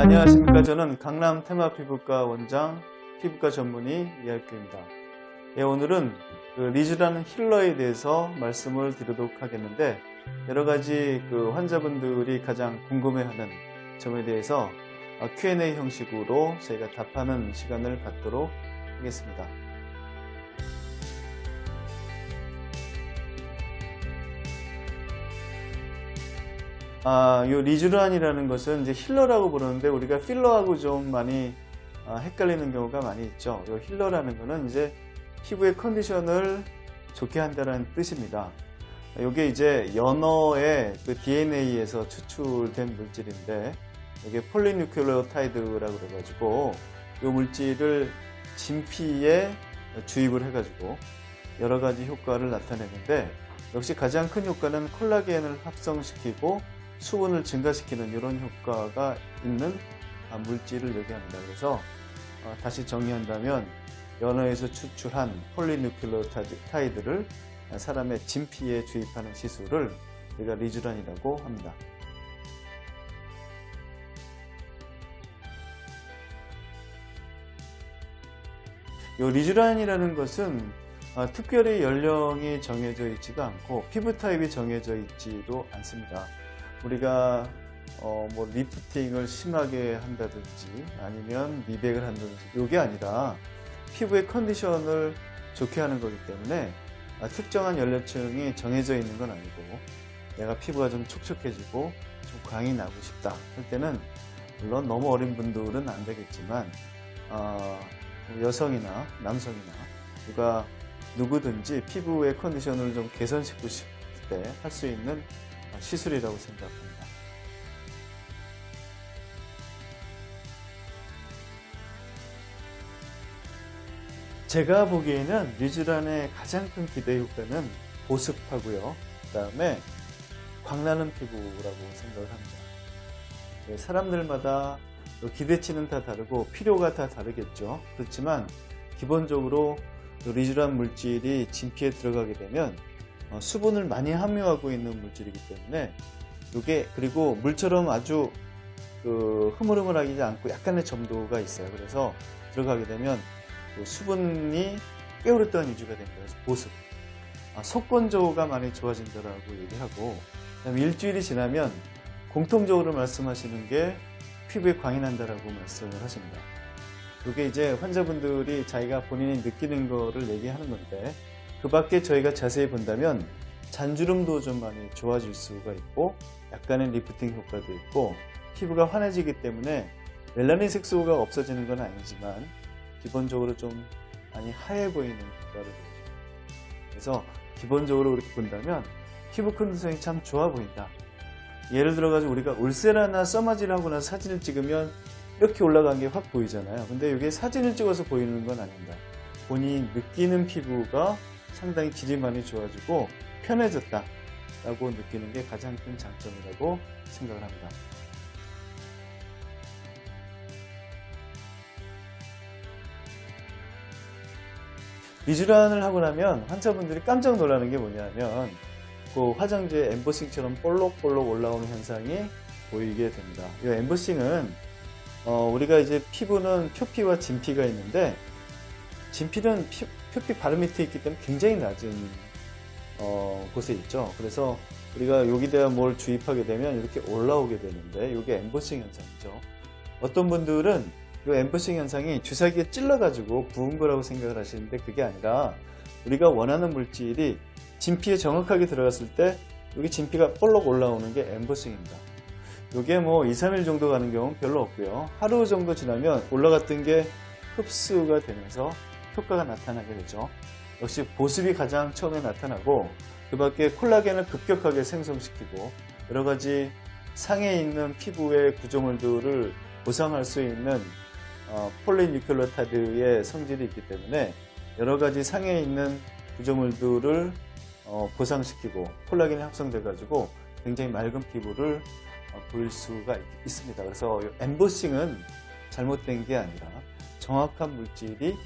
안녕하십니까. 저는 강남 테마 피부과 원장 피부과 전문의 이할규입니다. 예, 오늘은 그 리즈라는 힐러에 대해서 말씀을 드리도록 하겠는데 여러 가지 그 환자분들이 가장 궁금해하는 점에 대해서 어, Q&A 형식으로 저희가 답하는 시간을 갖도록 하겠습니다. 아, 요 리쥬란이라는 것은 이제 힐러라고 부르는데 우리가 필러하고 좀 많이 아, 헷갈리는 경우가 많이 있죠. 요 힐러라는 거는 이제 피부의 컨디션을 좋게 한다는 뜻입니다. 이게 이제 연어의 그 DNA에서 추출된 물질인데 이게 폴리뉴클레오타이드라고 그래가지고 이 물질을 진피에 주입을 해가지고 여러 가지 효과를 나타내는데 역시 가장 큰 효과는 콜라겐을 합성시키고 수분을 증가시키는 이런 효과가 있는 아, 물질을 얘기합니다. 그래서 어, 다시 정리한다면 연어에서 추출한 폴리뉴클레오타이드를 사람의 진피에 주입하는 시술을 우리가 리쥬란이라고 합니다. 이 리쥬란이라는 것은 어, 특별히 연령이 정해져 있지가 않고 피부 타입이 정해져 있지도 않습니다. 우리가 어, 뭐 리프팅을 심하게 한다든지 아니면 미백을 한다든지 이게 아니라 피부의 컨디션을 좋게 하는 거기 때문에 아, 특정한 연령층이 정해져 있는 건 아니고 내가 피부가 좀 촉촉해지고 좀 광이 나고 싶다 할 때는 물론 너무 어린 분들은 안 되겠지만 어, 여성이나 남성이나 누가 누구든지 피부의 컨디션을 좀 개선시키고 싶을 때 할 수 있는 시술이라고 생각합니다. 제가 보기에는 뉴질란의 가장 큰 기대 효과는 보습하고요. 그 다음에 광나는 피부라고 생각을 합니다. 네, 사람들마다 기대치는 다 다르고 필요가 다 다르겠죠. 그렇지만 기본적으로 리쥬란 물질이 진피에 들어가게 되면 어, 수분을 많이 함유하고 있는 물질이기 때문에 이게 그리고 물처럼 아주 그 흐물흐물하지 않고 약간의 점도가 있어요. 그래서 들어가게 되면 그 수분이 꽤 오랫동안 유지가 됩니다. 그래서 보습. 아, 속건조가 많이 좋아진다라고 얘기하고 그다음에 일주일이 지나면 공통적으로 말씀하시는 게 피부에 광이 난다라고 말씀을 하십니다. 그게 이제 환자분들이 자기가 본인이 느끼는 거를 얘기하는 건데 그 밖에 저희가 자세히 본다면 잔주름도 좀 많이 좋아질 수가 있고 약간의 리프팅 효과도 있고 피부가 환해지기 때문에 멜라닌 색소가 없어지는 건 아니지만 기본적으로 좀 많이 하얘 보이는 효과를 보여줍니다. 그래서 기본적으로 그렇게 본다면 피부 컨디션이 참 좋아 보인다. 예를 들어가지고 우리가 울세라나 써마질 하고 나서 사진을 찍으면 이렇게 올라간 게 확 보이잖아요. 근데 이게 사진을 찍어서 보이는 건 아닙니다. 본인이 느끼는 피부가 상당히 질이 많이 좋아지고 편해졌다 라고 느끼는 게 가장 큰 장점이라고 생각을 합니다. 리쥬란을 하고 나면 환자분들이 깜짝 놀라는 게 뭐냐면 그 화장지에 엠보싱처럼 볼록볼록 올라오는 현상이 보이게 됩니다. 이 엠보싱은 어, 우리가 이제 피부는 표피와 진피가 있는데 피, 표피 바로 밑에 있기 때문에 굉장히 낮은 어, 곳에 있죠. 그래서 우리가 여기다가 뭘 주입하게 되면 이렇게 올라오게 되는데 이게 엠보싱 현상이죠. 어떤 분들은 이 엠보싱 현상이 주사기에 찔러가지고 부은 거라고 생각을 하시는데 그게 아니라 우리가 원하는 물질이 진피에 정확하게 들어갔을 때 여기 진피가 볼록 올라오는 게 엠보싱입니다. 이게 뭐 2, 3일 정도 가는 경우는 별로 없고요. 하루 정도 지나면 올라갔던 게 흡수가 되면서 효과가 나타나게 되죠. 역시 보습이 가장 처음에 나타나고 그 밖에 콜라겐을 급격하게 생성시키고 여러 가지 상에 있는 피부의 구조물들을 보상할 수 있는 어, 폴리뉴클레오타이드의 성질이 있기 때문에 여러 가지 상에 있는 구조물들을 어, 보상시키고 콜라겐이 합성돼 가지고 굉장히 맑은 피부를 어, 보일 수가 있, 있습니다. 그래서 엠보싱은 잘못된 게 아니라 정확한 물질이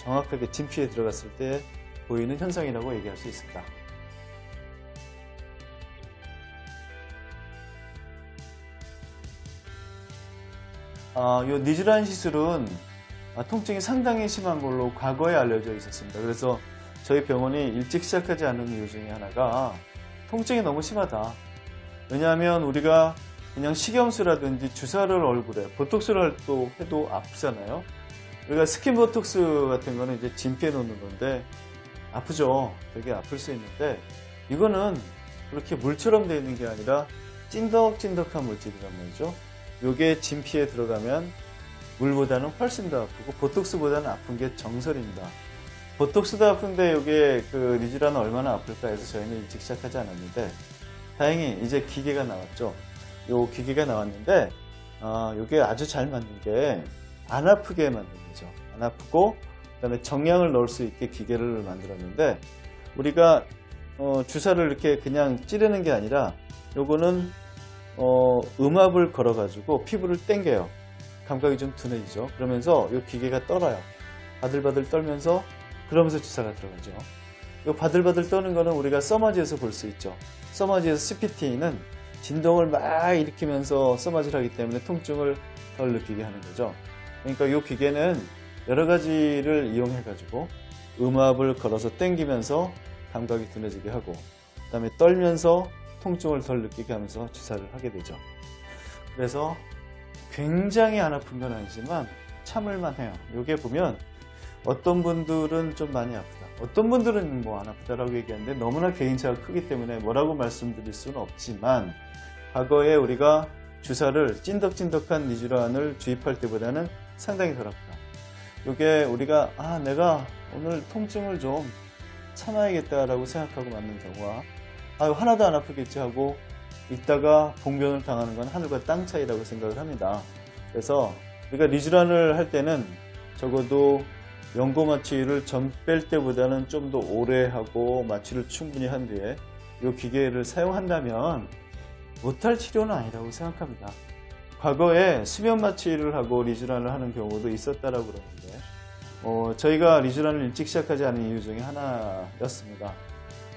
정확하게 진피에 들어갔을 때 보이는 현상이라고 얘기할 수 있습니다. 아, 요 니즈란 시술은 아, 통증이 상당히 심한 걸로 과거에 알려져 있었습니다. 그래서 저희 병원이 일찍 시작하지 않은 이유 중에 하나가 통증이 너무 심하다. 왜냐하면 우리가 그냥 식염수라든지 주사를 얼굴에 보톡스를 할또 해도 아프잖아요. 우리가 스킨 보톡스 같은 거는 이제 진피에 놓는 건데 아프죠. 되게 아플 수 있는데 이거는 그렇게 물처럼 되어 있는 게 아니라 찐덕찐덕한 물질이란 말이죠. 요게 진피에 들어가면 물보다는 훨씬 더 아프고 보톡스보다는 아픈 게 정설입니다. 보톡스도 아픈데 이게 그 리즈라는 얼마나 아플까 해서 저희는 일찍 시작하지 않았는데 다행히 이제 기계가 나왔죠. 요 기계가 나왔는데 아, 요게 아주 잘 만든 게 안 아프게 만든 거죠. 안 아프고 그다음에 정량을 넣을 수 있게 기계를 만들었는데 우리가 어, 주사를 이렇게 그냥 찌르는 게 아니라 요거는 어, 음압을 걸어 가지고 피부를 당겨요. 감각이 좀 둔해지죠. 그러면서 이 기계가 떨어요. 바들바들 떨면서 그러면서 주사가 들어가죠. 이 바들바들 떠는 거는 우리가 써마지에서 볼 수 있죠. 써마지에서 CPT는 진동을 막 일으키면서 써마지를 하기 때문에 통증을 덜 느끼게 하는 거죠. 그러니까 이 기계는 여러 가지를 이용해 가지고 음압을 걸어서 당기면서 감각이 둔해지게 하고 그 다음에 떨면서 통증을 덜 느끼게 하면서 주사를 하게 되죠. 그래서 굉장히 안 아픈 건 아니지만 참을만 해요. 요게 보면 어떤 분들은 좀 많이 아프다. 어떤 분들은 뭐 안 아프다라고 얘기하는데 너무나 개인차가 크기 때문에 뭐라고 말씀드릴 수는 없지만 과거에 우리가 주사를 찐덕찐덕한 니즈란을 주입할 때보다는 상당히 덜 아프다. 요게 우리가 아 내가 오늘 통증을 좀 참아야겠다라고 생각하고 맞는 경우와 아유 하나도 안 아프겠지 하고 있다가 봉변을 당하는 건 하늘과 땅 차이라고 생각을 합니다. 그래서 우리가 리즈란을 할 때는 적어도 연고 마취를 전 뺄 때보다는 좀 더 오래 하고 마취를 충분히 한 뒤에 이 기계를 사용한다면 못할 치료는 아니라고 생각합니다. 과거에 수면 마취를 하고 리즈란을 하는 경우도 있었다라고 그러는데 어, 저희가 리즈란을 일찍 시작하지 않은 이유 중에 하나였습니다.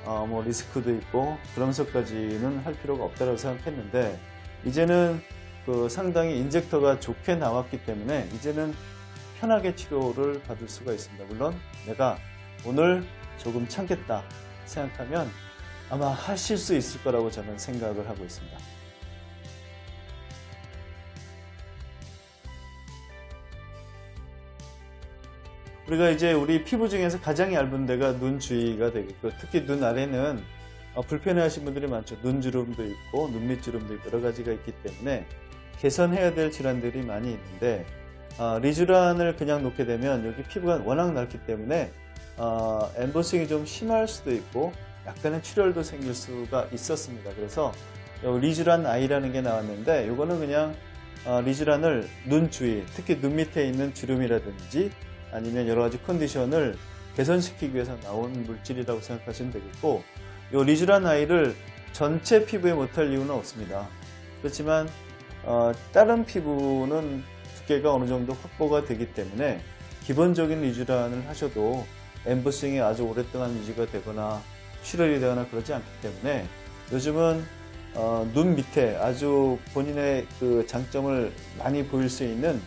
어, 뭐 리스크도 있고 그러면서까지는 할 필요가 없다고 생각했는데 이제는 그 상당히 인젝터가 좋게 나왔기 때문에 이제는 편하게 치료를 받을 수가 있습니다. 물론 내가 오늘 조금 참겠다 생각하면 아마 하실 수 있을 거라고 저는 생각을 하고 있습니다. 우리가 이제 우리 피부 중에서 가장 얇은 데가 눈 주위가 되겠고 특히 눈 아래는 어, 불편해하시는 분들이 많죠. 눈주름도 있고 눈 밑주름도 있고 여러 가지가 있기 때문에 개선해야 될 질환들이 많이 있는데 어, 리쥬란을 그냥 놓게 되면 여기 피부가 워낙 넓기 때문에 어, 엠보싱이 좀 심할 수도 있고 약간의 출혈도 생길 수가 있었습니다. 그래서 리쥬란 아이라는 게 나왔는데 이거는 그냥 어, 리쥬란을 눈 주위, 특히 눈 밑에 있는 주름이라든지 아니면 여러 가지 컨디션을 개선시키기 위해서 나온 물질이라고 생각하시면 되겠고 이 리쥬란 아이를 전체 피부에 못할 이유는 없습니다. 그렇지만 어, 다른 피부는 두께가 어느 정도 확보가 되기 때문에 기본적인 리쥬란을 하셔도 엠보싱이 아주 오랫동안 유지가 되거나 출혈이 되거나 그러지 않기 때문에 요즘은 어, 눈 밑에 아주 본인의 그 장점을 많이 보일 수 있는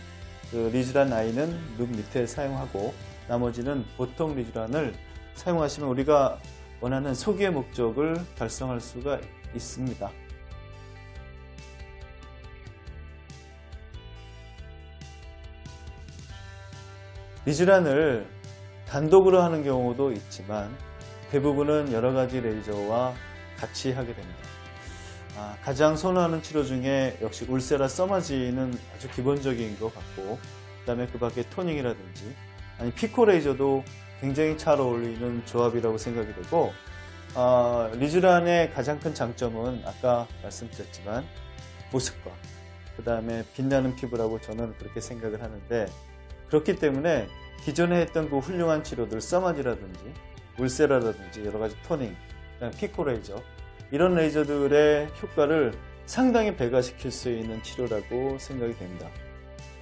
그 리쥬란 아이는 눈 밑에 사용하고 나머지는 보통 리쥬란을 사용하시면 우리가 원하는 소기의 목적을 달성할 수가 있습니다. 리쥬란을 단독으로 하는 경우도 있지만 대부분은 여러 가지 레이저와 같이 하게 됩니다. 아, 가장 선호하는 치료 중에 역시 울세라 써마지는 아주 기본적인 것 같고 그 다음에 그 밖에 토닝이라든지 아니 피코 레이저도 굉장히 잘 어울리는 조합이라고 생각이 되고 아, 리쥬란의 가장 큰 장점은 아까 말씀드렸지만 보습과 그 다음에 빛나는 피부라고 저는 그렇게 생각을 하는데 그렇기 때문에 기존에 했던 그 훌륭한 치료들 써마지라든지 울세라라든지 여러 가지 토닝, 피코 레이저 이런 레이저들의 효과를 상당히 배가시킬 수 있는 치료라고 생각이 됩니다.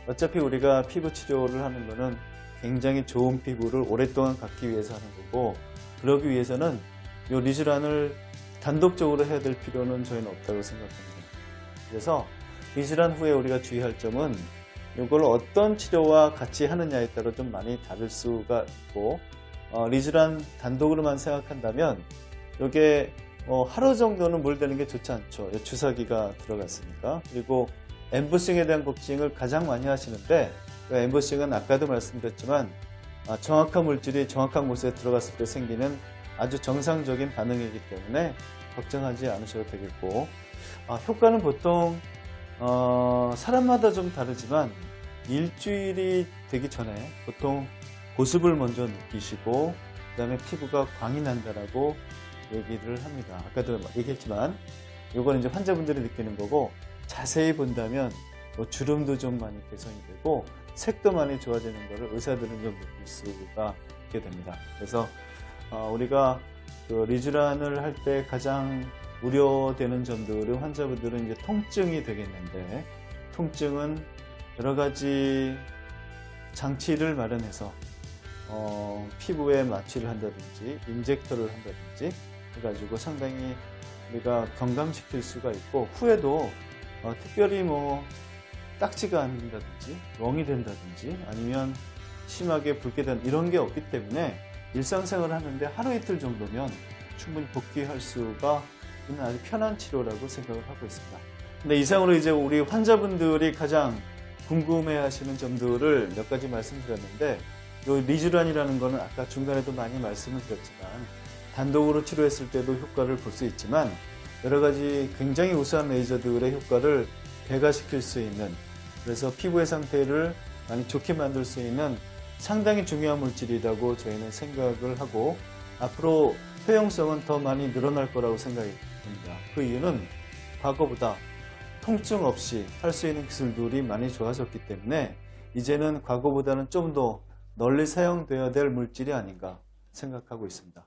어차피 우리가 피부 치료를 하는 것은 굉장히 좋은 피부를 오랫동안 갖기 위해서 하는 거고 그러기 위해서는 이 리쥬란을 단독적으로 해야 될 필요는 저희는 없다고 생각합니다. 그래서 리쥬란 후에 우리가 주의할 점은 이걸 어떤 치료와 같이 하느냐에 따라 좀 많이 다를 수가 있고 어, 리쥬란 단독으로만 생각한다면 이게 어, 하루 정도는 물대는 게 좋지 않죠. 주사기가 들어갔으니까. 그리고 엠보싱에 대한 걱정을 가장 많이 하시는데 그 엠보싱은 아까도 말씀드렸지만 아, 정확한 물질이 정확한 곳에 들어갔을 때 생기는 아주 정상적인 반응이기 때문에 걱정하지 않으셔도 되겠고 아, 효과는 보통 어, 사람마다 좀 다르지만 일주일이 되기 전에 보통 보습을 먼저 느끼시고 그 다음에 피부가 광이 난다라고 얘기를 합니다. 아까도 얘기했지만 이거는 이제 환자분들이 느끼는 거고 자세히 본다면 뭐 주름도 좀 많이 개선이 되고 색도 많이 좋아지는 것을 의사들은 좀 느낄 수가 있게 됩니다. 그래서 어, 우리가 그 리쥬란을 할 때 가장 우려되는 점들은 환자분들은 이제 통증이 되겠는데 통증은 여러 가지 장치를 마련해서 어, 피부에 마취를 한다든지 인젝터를 한다든지 해가지고 상당히 우리가 경감시킬 수가 있고 후에도 어, 특별히 뭐 딱지가 안 된다든지 멍이 된다든지 아니면 심하게 붉게 된 이런 게 없기 때문에 일상생활을 하는데 하루 이틀 정도면 충분히 복귀할 수가 있는 아주 편한 치료라고 생각을 하고 있습니다. 근데 이상으로 이제 우리 환자분들이 가장 궁금해 하시는 점들을 몇 가지 말씀드렸는데 요 리쥬란이라는 거는 아까 중간에도 많이 말씀을 드렸지만 단독으로 치료했을 때도 효과를 볼 수 있지만 여러 가지 굉장히 우수한 레이저들의 효과를 배가시킬 수 있는 그래서 피부의 상태를 많이 좋게 만들 수 있는 상당히 중요한 물질이라고 저희는 생각을 하고 앞으로 효용성은 더 많이 늘어날 거라고 생각이 듭니다. 그 이유는 과거보다 통증 없이 할 수 있는 기술들이 많이 좋아졌기 때문에 이제는 과거보다는 좀 더 널리 사용되어야 될 물질이 아닌가 생각하고 있습니다.